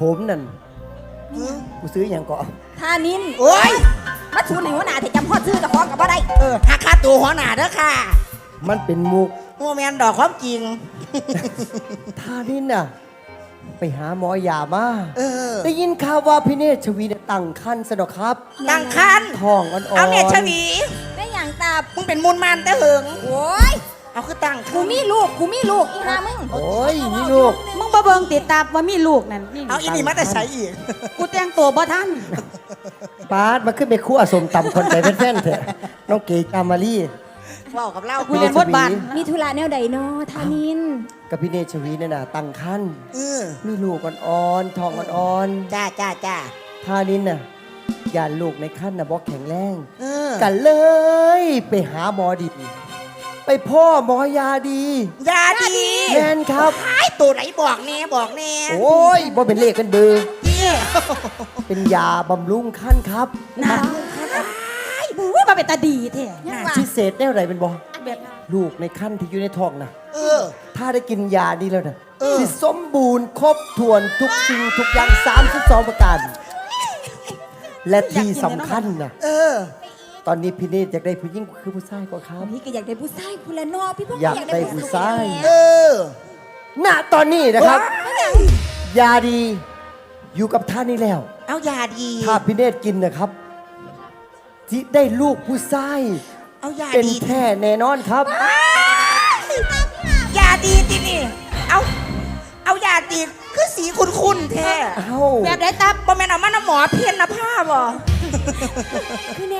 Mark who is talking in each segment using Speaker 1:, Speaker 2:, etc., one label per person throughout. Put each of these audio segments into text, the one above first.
Speaker 1: ผมนั่นกูซื้ออย่างก่อน
Speaker 2: ทานิน
Speaker 3: โอ้ย
Speaker 2: มาชูในหัวหน้าที่จำพ่อซื้อกับพ่อกับบ่ได้
Speaker 3: เออหักค่าตัวหัวหน้าเด้อค่ะ
Speaker 1: มันเป็นมุก
Speaker 3: โมแมนดอกความจริง
Speaker 1: ท่านี้น่ะ ไปหาหมอยามา
Speaker 3: เออ
Speaker 1: ได้ยินข่าวว่าพี่เนตรชวีเนี่ยตั้งคันสนอกครับ
Speaker 3: ตั้งคัน
Speaker 1: ท้องอ่อนๆ
Speaker 3: เอาเนี่ยชวี
Speaker 2: ได้อย่างตา
Speaker 3: มึงเป็นมูลมันแต่เหิง
Speaker 2: โอ้ย
Speaker 3: เอาคือตั้ง
Speaker 2: กูมีลูกกูมีลูกอีหามึง
Speaker 1: โอ้ยนี่ลูก
Speaker 4: มึง บ่เบิ่งติดตามว่ามีลูกนั่นนี่
Speaker 3: เอาอีนี่มาแต่ใช้อีก
Speaker 4: กูแต่งตัวบ่ทัน
Speaker 1: ปาดมาขึ้นไปคั่วสมตำคนใจเป็นแฟนเถอะน้องเก๋กามารี
Speaker 3: เว่ากับเรา
Speaker 4: กูเรียนบทบาท
Speaker 2: มีธุระแนวใดเนาะทานิน
Speaker 1: กับพี่เนตรชวีเนี่ยน่ะตั้งคัน
Speaker 3: เออ
Speaker 1: มีลูกอ่อนๆท้องอ่อน
Speaker 3: จ้าจ้าจ้า
Speaker 1: ๆท่านี้น่ะยานลูกในคันน่ะบอกแข็งแรง
Speaker 3: เออ
Speaker 1: กันเลยไปหาหมอดี ไปพ่อหมอยาดี
Speaker 3: ยาดี
Speaker 1: แมนครับ
Speaker 3: ไอ้ตัวไหนบอกแน่บอกแน่
Speaker 1: โอ้ยบ่เป็นเลขเป็นเบอร์
Speaker 3: เยี่ย
Speaker 1: เป็นยาบำรุงขั้นครับ
Speaker 4: นะไอ้บู๊มาเป็นตาดีแท้
Speaker 2: ยังว่า
Speaker 1: พิเศษแนวไหนเป็นบ่
Speaker 4: แบบ
Speaker 1: ลูกในขั้นที่อยู่ในท้องนะ
Speaker 3: เออ
Speaker 1: ถ้าได้กินยาดีแล้วนะ
Speaker 3: เออ
Speaker 1: สิสมบูรณ์ครบถ้วนทุกสิ่งทุกอย่าง32ประการ และที่สำคัญนะ
Speaker 3: เออ
Speaker 1: ตอนนี้พี่เนตรอยากได้ผู้หญิงคือผู้ชายก็ครับ
Speaker 2: พี่ก็อยากได้ผู้ชายผู้ละเนอพี่พ่อ
Speaker 1: อยากได้ผู้ชาย
Speaker 3: เออ
Speaker 1: ณ ตอนนี้นะครับ ยาดีอยู่กับท่านนี้แล้ว
Speaker 3: เอายาดี
Speaker 1: ถ้าพี่เนตรกินนะครับที่ได้ลูกผู้ชาย
Speaker 3: เอายา
Speaker 1: เป็น
Speaker 3: ดี
Speaker 1: แท้แน่นอนครับ
Speaker 3: ยาดีที่นี่ เอาเอายาดีคือสีคุ้นๆแท้
Speaker 1: เอ้า
Speaker 4: แบบได้ตับ
Speaker 3: บ่แม่นเอามันเอาหมอเพี้ยนนะผ้าบ่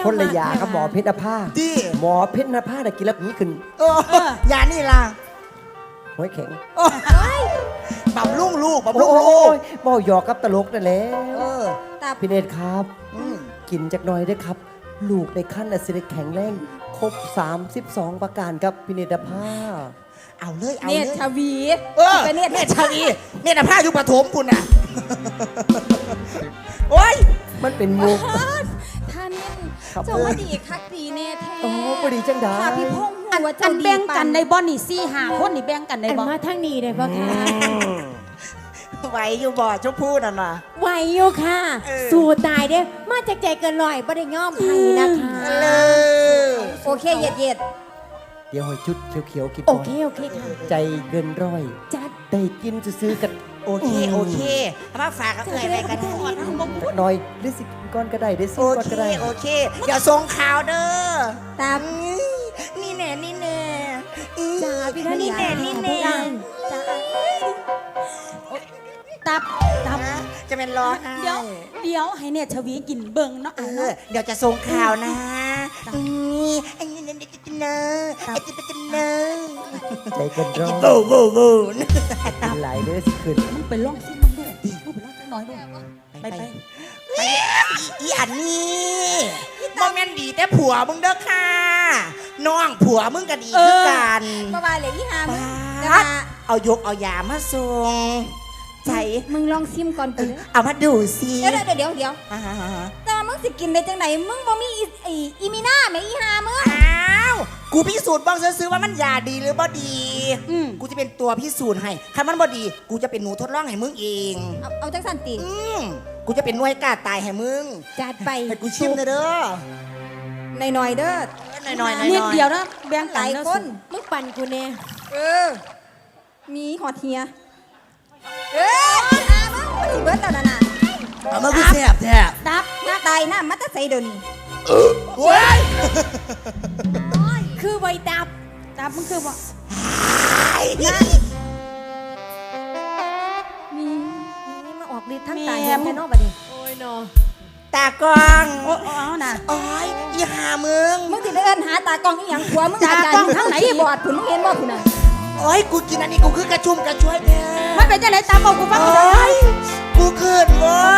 Speaker 1: คนละยาครับหมอเพชรผ้า
Speaker 3: ดี
Speaker 1: หมอเพชรผ้าน่ะกินแล้วนี้ขึ้น
Speaker 3: เออยานี่ล่ะ
Speaker 1: หัวแข็ง
Speaker 3: โอ้ยบำรุงลูกบำรุง
Speaker 1: โอ้
Speaker 3: ลูก
Speaker 1: ยบ่หยอกกับตลกนั่นแหละ
Speaker 3: เออ
Speaker 2: ตา
Speaker 1: พี่เนตรครับ
Speaker 3: อืม
Speaker 1: กินจักหน่อยเด้วยครับ ลูกในขั้นน่ะสิได้แข็งแรงครบ 32 ประการครับพี่เนตรผ้า
Speaker 3: เอาเลยเอา
Speaker 2: เน
Speaker 3: เล
Speaker 2: ตร
Speaker 3: ย
Speaker 2: ชวี
Speaker 3: เออ
Speaker 2: ไปเนตร
Speaker 3: เนตรชาวีเนตรผ้าอยู่ปฐมปุ่นน่ะ โอ้ย
Speaker 1: มันเป็นมุก
Speaker 2: ทานิน
Speaker 1: ครับ
Speaker 2: เจ้าว่าดีคักดีแน่แท้
Speaker 1: โอ้บ่ดีจังได้
Speaker 2: ถ้าพี่พงษ์
Speaker 4: อัน
Speaker 2: หัว
Speaker 4: อั
Speaker 2: เจ้านดี
Speaker 4: แบ่งกัน
Speaker 2: ปา
Speaker 4: ในบ่อนนี่สี่ห้าคนนี่แบ่งกันใน
Speaker 5: อัน
Speaker 4: บ่
Speaker 5: มาทางนี้ได้ปะคะ
Speaker 3: ไหวอยู่บ่ชมพู่นั่นน่ะ
Speaker 5: ไหวอยู่ค่ะ
Speaker 3: เออ
Speaker 5: สู้ตายเด้มาจากใจเกินร้อยบ่ได้ย่อมไทยนะคะ
Speaker 3: เลย
Speaker 2: โอเคเหย็ดเหย็ด
Speaker 1: เดี๋ยวหอยชุดเขียวๆกิน
Speaker 5: โอ
Speaker 1: ก่อน
Speaker 5: เคโอเคค่ะ
Speaker 1: ใจเกินร้อย
Speaker 5: จัด
Speaker 1: ได้กินซื้อๆกัน
Speaker 3: โอเคโอเคเอามาฝากกับเอ่ยไปกันทั้งหมด
Speaker 1: จักหน่อยได้สิกินก้อนก็ได้ได้สิ
Speaker 3: โอ
Speaker 1: ก้อน
Speaker 3: เค
Speaker 1: ก็ได้
Speaker 3: โอเคอย่าส่งข่าวเด้อ
Speaker 2: ตาม
Speaker 3: นี่แน่นี่แน่
Speaker 5: จ้าพี่ท่าน
Speaker 3: นี่แน่นี่แน่
Speaker 5: จ้า
Speaker 4: ตับตับ
Speaker 3: นะจะเป็นร้องไห้
Speaker 4: เดี๋ยว เดี๋ยวให้เนี่ยชวีกินเบิ่งเนาะ
Speaker 3: เอ
Speaker 4: อะ
Speaker 3: อ
Speaker 4: เนาะ
Speaker 3: เดี๋ยวจะส่งข่าวนะนี่ไอ้นี่นี่นี่นี่นะไอ้นี่นี่นะ
Speaker 1: ใจเกินร้อย
Speaker 3: โว้โว้โว้
Speaker 1: กินหลายเด้อสิขึ้น
Speaker 4: มึงไปลองซิมึงดูมึงไปลองสักหน่อยดูไปไป
Speaker 3: ไปอีอันนี้โมเมนดีแต่ผัวมึงเด้อค่ะน้องผัวมึงก็ดีคือกัน
Speaker 2: บ่บายเลยอีหามึง
Speaker 3: บาด
Speaker 2: แต่ว่า
Speaker 3: เอายกเอายามาส่งใจ
Speaker 2: มึงลองซิมก่อนไปเลย
Speaker 3: เอามาดูสิ
Speaker 2: เดี๋ยวเดี๋ยวเดี๋ยวเดี๋ยว
Speaker 3: อ่า
Speaker 2: แต่ว่ามึงสิกินได้จังไหนมึงบ่มีอีไออีมีหน้าไหมอีหามึง
Speaker 3: อ้าว กูพิสูจน์บ้างซื้อๆว่ามันยาดีหรือบ่ดี
Speaker 4: อืม
Speaker 3: กูจะเป็นตัวพิสูจน์ให้ถ้ามันบ่ดี กูจะเป็นหนูทดลองให้มึงเอง
Speaker 2: เอาเอาจังสันติ
Speaker 3: อืมกูจะเป็นหน่วยกล้าตายให้มึง
Speaker 5: จัดไป
Speaker 3: ให้กูชิมเด้อเด้อ
Speaker 2: หน่อยๆเด้อ
Speaker 3: หน่อยๆหน่อยๆ
Speaker 4: นิดเดียวนะแบ่ง
Speaker 2: ห
Speaker 4: กัน
Speaker 2: ลาย
Speaker 4: เนาะ
Speaker 2: คน
Speaker 5: มึงปั่นกูเนี่ย
Speaker 2: เออ มีหอดเฮียเอ้ยอามึงมันสิเบิดแล้วนั่นน่ะ
Speaker 3: เอามากูแซ่บแท้
Speaker 2: ตับหน้าตายหน้ามัตตะใส่เดี๋ยวนี้
Speaker 3: โว้ย
Speaker 5: คือไวดับ
Speaker 4: ตับมึงคือบ่
Speaker 2: มี
Speaker 5: นี่มาออกฤทธิ์ทั้งตายแฮมแค่นอกบัดนี้โอ้ยเนาะ
Speaker 3: ตากล้อง
Speaker 4: โอ้เอาน่ะ
Speaker 3: โอ้ยอีหามึง
Speaker 2: มึงสิได้เอิ้นหาตากล้องอีหยังผัวมึง
Speaker 4: ตากล้องทั้งไหน
Speaker 2: ที่บอร์ดผุนมึงเห็นบ่ผุนน่ะ
Speaker 3: โอ้ยกูกินอันนี้กูคือกระชุ่มกระชวยแท้
Speaker 4: มันเป็นจังไดตับบอกกูฟัง
Speaker 3: โอ
Speaker 4: กูหน่อย้
Speaker 3: ยกูขึ้นโว้ย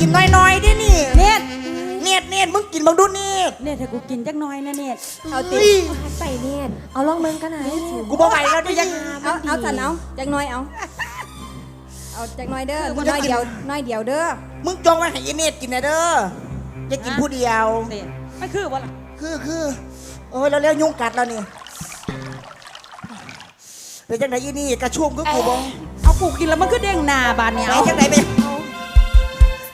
Speaker 3: กูกินน้อยๆด้วยนี่
Speaker 4: เน็ต
Speaker 3: เนียดเนียดมึงกินบังดูเนียด
Speaker 4: เน็ตให้กูกินจักหน่อยนะเน็ต
Speaker 2: เอาติ
Speaker 3: เฮ้ย
Speaker 5: ไปเนี่ยเอาลองเบิ่งกันหน่อย
Speaker 3: กูบ่ไหวแล้วดิยัง
Speaker 2: เอาเอาสันเอาจักหน่อยเอาเอาจักหน่อยเด้อน้อยเดียวน้อยเดียวเด้อ
Speaker 3: มึงจองไว้ให้ยีเนียดกินนะเด้ออย่ากินผู้เดียว
Speaker 4: เน็ตมันคือบ่ล่ะ
Speaker 3: คือคือโอ้ยแล้วเร็วๆยุงกัดแล้วนี่เป็นจังไหนอีนี่กระชุ่มก็กูบอ
Speaker 4: เอากูกินแล้วมันก็เด้งหนาบานเนี่ย
Speaker 3: ไหน
Speaker 4: เอา
Speaker 3: จังไหนไป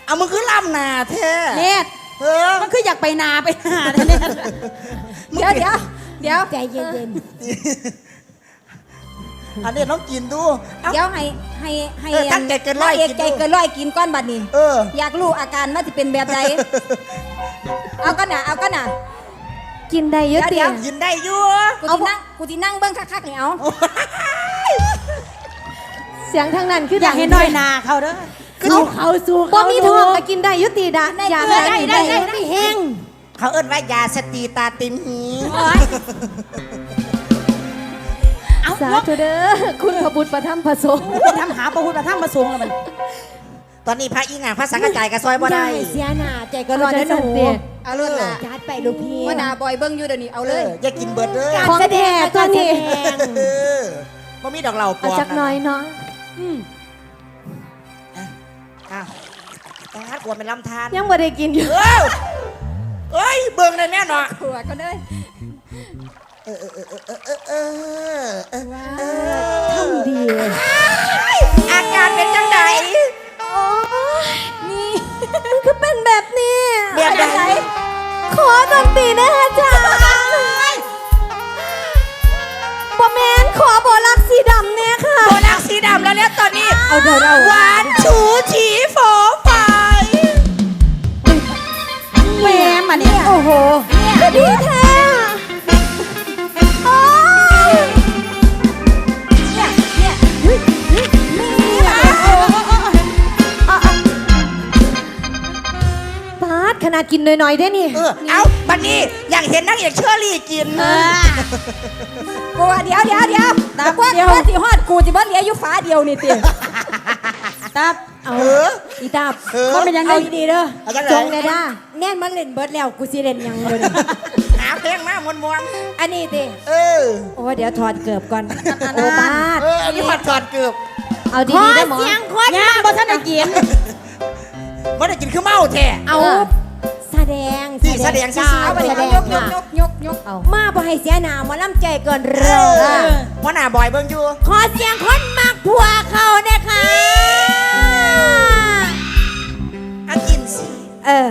Speaker 3: เอามึงคือล่ำหนาแท้
Speaker 4: เน็ต
Speaker 3: เออ
Speaker 4: มันคืออยากไปนาไปหาเนี่ยเน็ต
Speaker 2: เดี๋ยวเดี๋ยวเดี๋ยว
Speaker 5: ใจเย็น
Speaker 3: อันนี้น้องกินดูเอา
Speaker 2: เดี๋ยวให้ให้ให้
Speaker 3: เออตั้งใจเกินร้อย
Speaker 2: เอก
Speaker 3: กิน
Speaker 2: ใจ
Speaker 3: ดู
Speaker 2: เกินร้อยกินก้อนบัดนี้
Speaker 3: เออ
Speaker 2: อยากรู้อาการว่าจะเป็นแบบใดเอาก็น่ะเอาก็น่ะ
Speaker 5: ๆกินได้เยอะ
Speaker 2: เดี๋
Speaker 5: เตี
Speaker 2: ย
Speaker 5: ยว
Speaker 3: ยินได้อยู่
Speaker 2: กูที่นั่งกูที่นั่งเบิ้งคักๆนี่เอา
Speaker 5: เสียงทางนั้นคือ
Speaker 4: อยากเห็นน้อยนาเขาเด้อ
Speaker 5: สู้เขาสู้เขาบ่มีทองก็กินได้อยุติดะอยาก
Speaker 2: ได้
Speaker 5: ได้
Speaker 2: ได้
Speaker 5: ได้
Speaker 2: ได้
Speaker 5: ได้แห้ง
Speaker 3: เขาเอิ้นว่ายาสตีตาติมหี
Speaker 4: เอา
Speaker 5: สาธุเด้อคุณพระบุตรประทับประสงค์
Speaker 4: ไปทำหาประพุทธประธรรมประสงค์แล้วมัน
Speaker 3: ตอนนี้พระอีงานพระสังกระจายกระซอยบ่ได้
Speaker 5: เสียหน้าใจก็ร้อนนะหนู
Speaker 2: เอาเลยล่ะ
Speaker 5: จัดไปลูกพี่
Speaker 2: ว่านาบอยเบิ้งอยู่เดี๋ยวนี้เอา
Speaker 3: เอ
Speaker 2: เลย
Speaker 3: ออย่ากินเบิดเด้อ
Speaker 5: ของแท้ตัวนี้
Speaker 3: เออบ่มีดอกเหล่าปล
Speaker 5: เอา
Speaker 3: อม
Speaker 5: จักหน่อยเนาะ
Speaker 4: อืม
Speaker 3: ตาดกลัวเป็นลำทาน
Speaker 5: ยังบ่ได้กินอยู่
Speaker 3: เอ้าเอ้ยเบิ่งได้แน่นอน
Speaker 2: หัวก็เลย
Speaker 3: เออเออเออเออเออเออเออ
Speaker 5: ทำดี
Speaker 3: อาการเป็นจังได
Speaker 5: นี่มันคือเป็นแบบนี้
Speaker 3: แบบใด
Speaker 5: ขอดนตรีนะอาจารย์ปอแมนขอโบลักสีดำเนี่ยค่ะ
Speaker 3: โบนักสีดำแล้วเนี่ยตอนนี้
Speaker 5: เอาเดี๋ยวเรา
Speaker 3: หวานชู
Speaker 5: กิ
Speaker 2: น
Speaker 5: หน่อยๆได้นี่
Speaker 3: เออเอาบัดนี้อยากเห็นนางเอกเชอรี่กิน
Speaker 4: เออ
Speaker 2: กูว่าเดี๋ยวเดี๋ยวเดี๋ยว
Speaker 4: ตาม
Speaker 2: กว่า
Speaker 4: เดี๋ยว
Speaker 2: กว่าสิฮอดกูสิบ่เหลืออยู่ฟ้าเดียวนี่ติ
Speaker 4: ตับ
Speaker 5: เอา
Speaker 3: เออ
Speaker 5: อีตาบ
Speaker 3: เออ
Speaker 4: มันเป็นยังไง
Speaker 5: เอาดีๆเด้อ
Speaker 3: เอาจัง
Speaker 5: จ
Speaker 3: ไห
Speaker 5: ง
Speaker 3: น
Speaker 5: เลยด้าแน่นมันเล่นเบิร์ดแล้วกูสิเล่นหยังเลย
Speaker 3: หาเพลงมามวนมวน
Speaker 5: อันนี้ติ
Speaker 3: ๆเออ
Speaker 5: โอ้เดี๋ยวถอดเกือบก่อนโอ้บาด
Speaker 3: เอออันนี้ผัดกอดเกือบ
Speaker 5: เอาดีๆได้หมอ
Speaker 4: ย่างบ่ทันได้กิน
Speaker 3: ไม่ได้กินคือเมาแท้
Speaker 5: เอาแส ดง
Speaker 3: ที่แสดงซื่อๆ
Speaker 2: เอาไป
Speaker 5: แส
Speaker 2: เอา
Speaker 5: ดง
Speaker 2: ยกยก
Speaker 5: ค่ะ
Speaker 2: ยกยกยก
Speaker 5: เอามาบ่ให้เสียหน้าหมาล่ำใจเกิน
Speaker 3: เอ
Speaker 5: เร้อ
Speaker 3: อว่าหน้าบอยเบิ่งอยู่
Speaker 5: ขอเสียงคนมักผัวเขาเนี่ยค่ะ
Speaker 3: อากินสิ
Speaker 5: เออ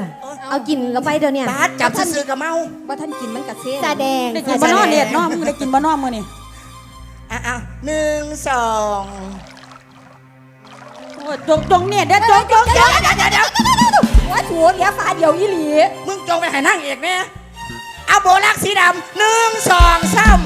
Speaker 5: เอากินแล้วไปเดี๋ยวเนี้
Speaker 3: บาสจับซื่อๆกับเมา
Speaker 2: ว่าท่านกินมันกะเซ่
Speaker 5: แสดง
Speaker 4: ได้กินบ่นอนเน็ตเนาะมึงได้กินบ่นอนมื้อนี่
Speaker 3: อะอะหนึ่งสอง
Speaker 4: โอ้ย จงจงเนี่ยเดี๋ยวจงจง
Speaker 3: เดี๋ยวเดี๋ยวเดี๋ยวเดี๋ยว
Speaker 2: ว่าถูเดี๋ยวฟาเดี๋ยวอีหลี
Speaker 3: มึงจงไปหานั่งเอกเนี่ยเอาโบลักสีดำหนึ่งสองสาม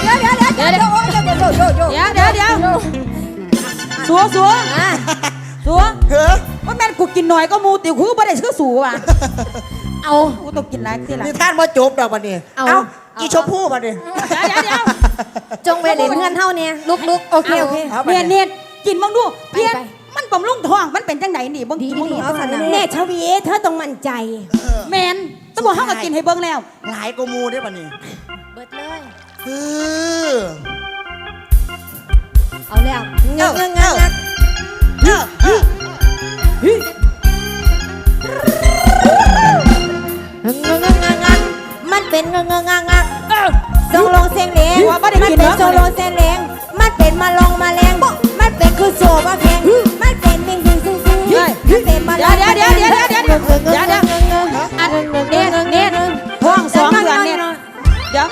Speaker 2: เดี๋ยวเดี๋ยวเดี๋ยวเดี๋ยวเดี๋ยวเดี๋ยวเดี๋ยว
Speaker 4: สัวสัว กูกินหน่อยก็มูติวกูบ่ได้ชื่อสูว่ะ
Speaker 5: เอา
Speaker 4: กูต้องกินหลายทีหละ
Speaker 3: นี่ท่านมาจบดอกบันนี้
Speaker 5: เอา
Speaker 3: เอาอีชมพู่บันนี้
Speaker 4: เดี๋ยวเดี๋ยวเดี๋ยว
Speaker 5: จงไปเล่นเพื่อนเท่าเนี่ยลุกลุกโอเคโอเค
Speaker 3: เอาไป
Speaker 4: เน็ตเน็ตกินบ้างดูเพี้ยน
Speaker 5: ไป
Speaker 4: มันบำรุงท้องมันเป็นจังไหนนี่เบิ่ง
Speaker 5: ดี
Speaker 4: กิน
Speaker 5: ดี
Speaker 4: บ้าง
Speaker 5: ดี
Speaker 4: ดู
Speaker 5: เอาสนะเนชวีเธอต้องมั่นใจ
Speaker 4: แมนต้องบอกเฮาก็กินให้เบิ่งแล้ว
Speaker 3: หลายกว่าหมูได้บันนี้
Speaker 5: เบิดเลย
Speaker 3: เออ
Speaker 5: เอาแล้วเง
Speaker 3: เอ้า
Speaker 5: อะเงอะเงอะ ย
Speaker 4: ว
Speaker 5: เดี๋
Speaker 4: ยวเดี๋ยวเดี๋ยวเดี๋ยวเดี๋ยวเดี๋ยวเดี๋ยวอันเน็ตเน็ตท้องสองเดือนเน็ตเดี๋ยว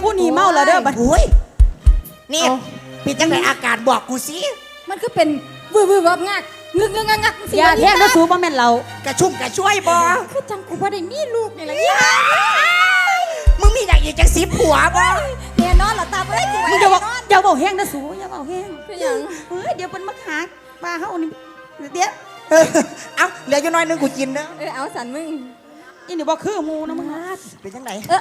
Speaker 4: ผู้นี้เมาแล้วเด้อบัด
Speaker 3: โอ้ยนี่ปิดจังไหนอากาศบอกกูสิ
Speaker 2: มันคือเป็นวืบวืบวับงักงึกงึกงักงักสิ
Speaker 4: อย่าแท้ก็สูบ่แม่นเรา
Speaker 3: กระชุ่มกระช่วยบอ
Speaker 2: คือจังกูบ่ได้มีลูกนี่แหละ
Speaker 3: มึงมีอย่างอีกจังสิบผัวบอ
Speaker 2: แน่นอนล่ะตาบ่ได้กู
Speaker 4: มึงอย่าบอกอย่าบอกแห้งนะสูอย่าบอกแห้ง
Speaker 2: คือหยัง
Speaker 4: เฮ้ยเดี๋ยวเป็นมักหาปลาเฮานี่เดี๋ยว
Speaker 3: เออเอาเหลืออยู่น้อยหนึงกูกินเด้อ
Speaker 2: เออเอาสันมึง
Speaker 4: อีนี่บ่คือหมูนะมึง
Speaker 3: เป็นจังไหน
Speaker 2: เออ